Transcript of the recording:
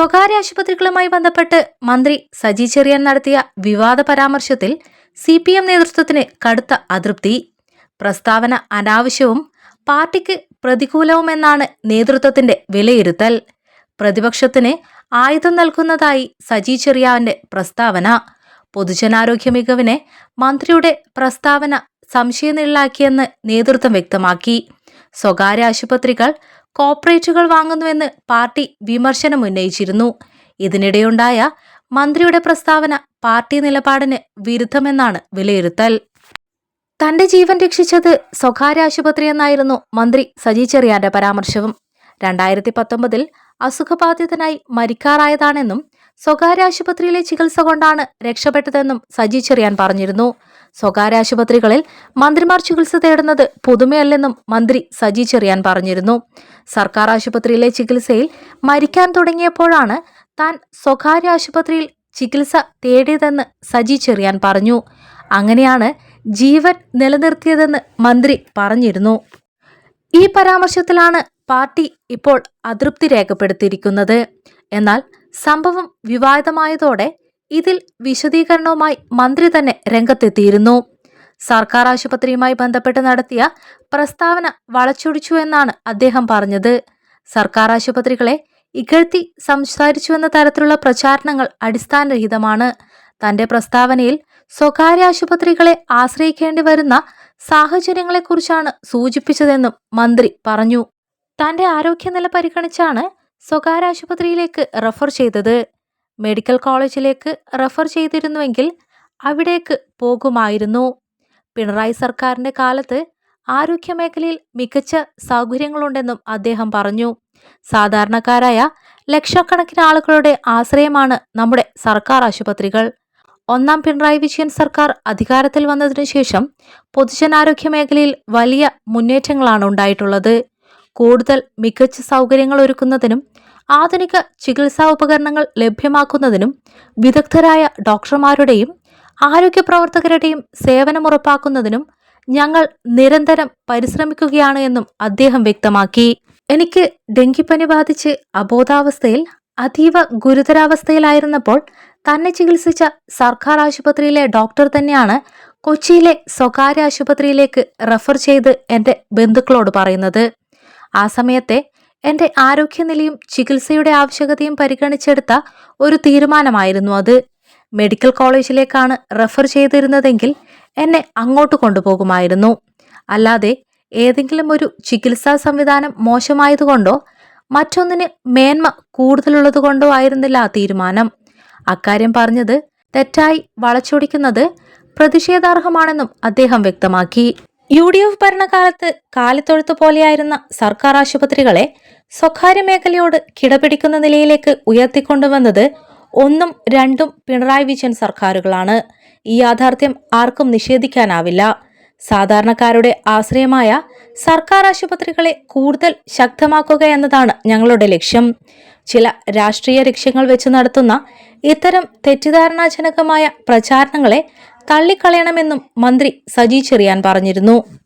സ്വകാര്യ ആശുപത്രികളുമായി ബന്ധപ്പെട്ട് മന്ത്രി സജി ചെറിയാൻ നടത്തിയ വിവാദ പരാമർശത്തിൽ സി പി എം നേതൃത്വത്തിന് കടുത്ത അതൃപ്തി. പ്രസ്താവന അനാവശ്യവും പാർട്ടിക്ക് പ്രതികൂലവുമെന്നാണ് നേതൃത്വത്തിന്റെ വിലയിരുത്തൽ. പ്രതിപക്ഷത്തിന് ആയുധം നൽകുന്നതായി സജി ചെറിയാവിന്റെ പ്രസ്താവന. പൊതുജനാരോഗ്യ മികവിനെ മന്ത്രിയുടെ പ്രസ്താവന സംശയനിഴലാക്കിയെന്ന് നേതൃത്വം വ്യക്തമാക്കി. സ്വകാര്യ ആശുപത്രികൾ കോർപ്പറേറ്റുകൾ വാങ്ങുന്നുവെന്ന് പാർട്ടി വിമർശനം ഉന്നയിച്ചിരുന്നു ഇതിനിടെയുണ്ടായ മന്ത്രിയുടെ പ്രസ്താവന പാർട്ടി നിലപാടിന് വിരുദ്ധമെന്നാണ് വിലയിരുത്തൽ. തന്റെ ജീവൻ രക്ഷിച്ചത് സ്വകാര്യ ആശുപത്രി എന്നായിരുന്നു മന്ത്രി സജി ചെറിയാന്റെ പരാമർശവും. രണ്ടായിരത്തി പത്തൊമ്പതിൽ അസുഖബാധിതനായി മരിക്കാറായതാണെന്നും സ്വകാര്യ ആശുപത്രിയിലെ ചികിത്സ കൊണ്ടാണ് രക്ഷപ്പെട്ടതെന്നും സജി ചെറിയാൻ പറഞ്ഞിരുന്നു. സ്വകാര്യ ആശുപത്രികളിൽ മന്ത്രിമാർ ചികിത്സ തേടുന്നത് പുതുമയല്ലെന്നും മന്ത്രി സജി ചെറിയാൻ പറഞ്ഞിരുന്നു. സർക്കാർ ആശുപത്രിയിലെ ചികിത്സയിൽ മരിക്കാൻ തുടങ്ങിയപ്പോഴാണ് താൻ സ്വകാര്യ ആശുപത്രിയിൽ ചികിത്സ തേടിയതെന്ന് സജി ചെറിയാൻ പറഞ്ഞു. അങ്ങനെയാണ് ജീവൻ നിലനിർത്തിയതെന്ന് മന്ത്രി പറഞ്ഞിരുന്നു. ഈ പരാമർശത്തിലാണ് പാർട്ടി ഇപ്പോൾ അതൃപ്തി രേഖപ്പെടുത്തിയിരിക്കുന്നത്. എന്നാൽ സംഭവം വിവാദമായതോടെ ഇതിൽ വിശദീകരണവുമായി മന്ത്രി തന്നെ രംഗത്തെത്തിയിരുന്നു. സർക്കാർ ആശുപത്രിയുമായി ബന്ധപ്പെട്ട് നടത്തിയ പ്രസ്താവന വളച്ചൊടിച്ചു എന്നാണ് അദ്ദേഹം പറഞ്ഞത്. സർക്കാർ ആശുപത്രികളെ ഇകഴ്ത്തി സംസാരിച്ചുവെന്ന തരത്തിലുള്ള പ്രചാരണങ്ങൾ അടിസ്ഥാനരഹിതമാണ്. തന്റെ പ്രസ്താവനയിൽ സ്വകാര്യ ആശുപത്രികളെ ആശ്രയിക്കേണ്ടി വരുന്ന സാഹചര്യങ്ങളെക്കുറിച്ചാണ് സൂചിപ്പിച്ചതെന്നും മന്ത്രി പറഞ്ഞു. തന്റെ ആരോഗ്യനില പരിഗണിച്ചാണ് സ്വകാര്യ ആശുപത്രിയിലേക്ക് റഫർ ചെയ്തത് മെഡിക്കൽ കോളേജിലേക്ക് റഫർ ചെയ്തിരുന്നുവെങ്കിൽ അവിടേക്ക് പോകുമായിരുന്നു. പിണറായി സർക്കാരിന്റെ കാലത്ത് ആരോഗ്യമേഖലയിൽ മികച്ച സൗകര്യങ്ങളുണ്ടെന്നും അദ്ദേഹം പറഞ്ഞു. സാധാരണക്കാരായ ലക്ഷക്കണക്കിന് ആളുകളുടെ ആശ്രയമാണ് നമ്മുടെ സർക്കാർ ആശുപത്രികൾ. ഒന്നാം പിണറായി വിജയൻ സർക്കാർ അധികാരത്തിൽ വന്നതിനു ശേഷം പൊതുജനാരോഗ്യ മേഖലയിൽ വലിയ മുന്നേറ്റങ്ങളാണ് ഉണ്ടായിട്ടുള്ളത്. കൂടുതൽ മികച്ച സൗകര്യങ്ങൾ ഒരുക്കുന്നതിനും ആധുനിക ചികിത്സാ ഉപകരണങ്ങൾ ലഭ്യമാക്കുന്നതിനും വിദഗ്ധരായ ഡോക്ടർമാരുടെയും ആരോഗ്യ പ്രവർത്തകരുടെയും സേവനം ഉറപ്പാക്കുന്നതിനും ഞങ്ങൾ നിരന്തരം പരിശ്രമിക്കുകയാണ് എന്നും അദ്ദേഹം വ്യക്തമാക്കി. എനിക്ക് ഡെങ്കിപ്പനി ബാധിച്ച് അബോധാവസ്ഥയിൽ അതീവ ഗുരുതരാവസ്ഥയിലായിരുന്നപ്പോൾ തന്നെ ചികിത്സിച്ച സർക്കാർ ആശുപത്രിയിലെ ഡോക്ടർ തന്നെയാണ് കൊച്ചിയിലെ സ്വകാര്യ ആശുപത്രിയിലേക്ക് റെഫർ ചെയ്ത് എന്റെ ബന്ധുക്കളോട് പറയുന്നത്. ആ സമയത്തെ എന്റെ ആരോഗ്യനിലയും ചികിത്സയുടെ ആവശ്യകതയും പരിഗണിച്ചെടുത്ത ഒരു തീരുമാനമായിരുന്നു അത്. മെഡിക്കൽ കോളേജിലേക്കാണ് റെഫർ ചെയ്തിരുന്നതെങ്കിൽ എന്നെ അങ്ങോട്ട് കൊണ്ടുപോകുമായിരുന്നു. അല്ലാതെ ഏതെങ്കിലും ഒരു ചികിത്സാ സംവിധാനം മോശമായതുകൊണ്ടോ മറ്റൊന്നിന് മേന്മ കൂടുതലുള്ളതുകൊണ്ടോ ആയിരുന്നില്ല ആ തീരുമാനം. അക്കാര്യം പറഞ്ഞത് തെറ്റായി വളച്ചൊടിക്കുന്നത് പ്രതിഷേധാർഹമാണെന്നും അദ്ദേഹം വ്യക്തമാക്കി. യു ഡി എഫ് ഭരണകാലത്ത് കാലിത്തൊഴുത്ത് പോലെയായിരുന്ന സർക്കാർ ആശുപത്രികളെ സ്വകാര്യ മേഖലയോട് കിടപിടിക്കുന്ന നിലയിലേക്ക് ഉയർത്തിക്കൊണ്ടുവന്നത് ഒന്നും രണ്ടും പിണറായി വിജയൻ സർക്കാരുകളാണ്. ഈ യാഥാർത്ഥ്യം ആർക്കും നിഷേധിക്കാനാവില്ല. സാധാരണക്കാരുടെ ആശ്രയമായ സർക്കാർ ആശുപത്രികളെ കൂടുതൽ ശക്തമാക്കുക എന്നതാണ് ഞങ്ങളുടെ ലക്ഷ്യം. ചില രാഷ്ട്രീയ ലക്ഷ്യങ്ങൾ വെച്ച് നടത്തുന്ന ഇത്തരം തെറ്റിദ്ധാരണാജനകമായ പ്രചാരണങ്ങളെ തള്ളിക്കളയണമെന്നും മന്ത്രി സജി ചെറിയാൻ പറഞ്ഞിരുന്നു